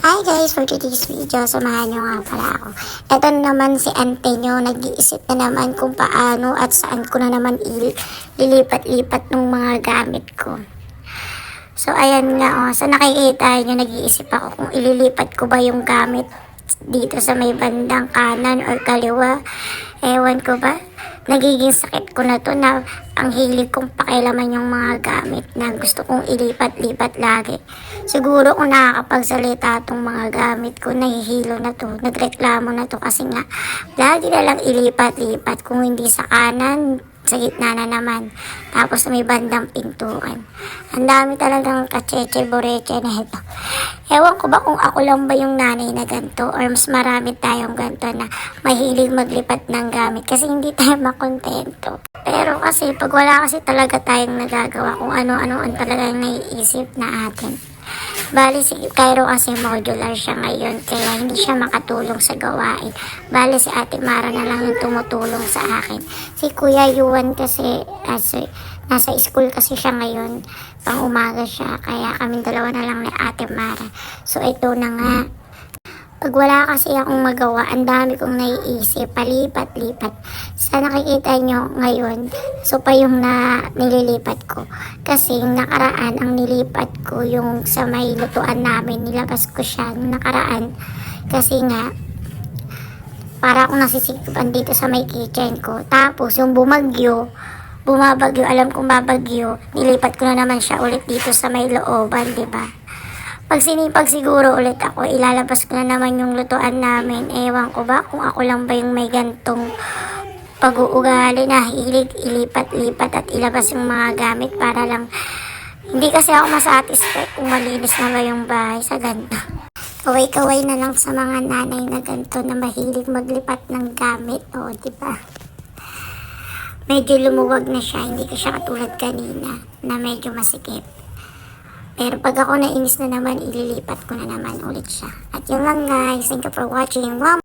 Hi guys, for today's video, samahan nyo nga pala ako. Ito na naman si ante nyo, nag-iisip na naman kung paano at saan ko na naman il- lilipat-lipat ng mga gamit ko. So ayan nga, oh, sa nakikita nyo, nag-iisip ako kung ililipat ko ba yung gamit dito sa may bandang kanan or kaliwa. Ewan ko ba? Nagiging sakit ko na to na ang hilig kong pakilaman yung mga gamit na gusto kong ilipat-lipat lagi. Siguro kung nakakapagsalita tong mga gamit ko, nahihilo na to, nagreklamo na to kasi nga, lagi na lang ilipat-lipat kung hindi sa kanan, sa gitna na naman. Tapos may bandang pintuan. Ang dami talagang kacheche boreche na ito. Ewan ko ba kung ako lang ba yung nanay na ganito or mas marami tayong ganito na mahilig maglipat ng gamit kasi hindi tayo makontento. Pero kasi pag wala kasi talaga tayong nagagawa kung ano-ano ang talagang naiisip na atin. Bali si Cairo kasi modular siya ngayon kaya hindi siya makatulong sa gawain. Bali si Ate Mara na lang yung tumutulong sa akin. Si Kuya Yuan kasi kasi nasa school kasi siya ngayon. Pang umaga siya kaya kami dalawa na lang ni Ate Mara. So ito na nga. Pag wala kasi akong magawa, ang dami kong naiisip, palipat-lipat. Sa nakikita nyo ngayon, so pa yung na nililipat ko. Kasi nakaraan, ang nilipat ko yung sa may lutuan namin, nilabas ko siya nung nakaraan. Kasi nga, para akong nasisikipan dito sa may kitchen ko. Tapos, yung bumagyo, bumabagyo, alam kong babagyo, nilipat ko na naman siya ulit dito sa may looban, ba? Pag sinipag siguro ulit ako, ilalabas ko na naman yung lutuan namin. Ewan ko ba kung ako lang ba yung may gantong pag-uugali na hilig ilipat-lipat at ilabas yung mga gamit para lang hindi kasi ako masatisfied kung malinis na ba yung bahay sa ganito. Kaway-kaway na lang sa mga nanay na ganito na mahilig maglipat ng gamit. O, di ba? Medyo lumuwag na siya, hindi ko siya katulad kanina na medyo masikip. Pero pag ako nainis na naman, ililipat ko na naman ulit siya. At yun lang guys. Thank you for watching. Wow!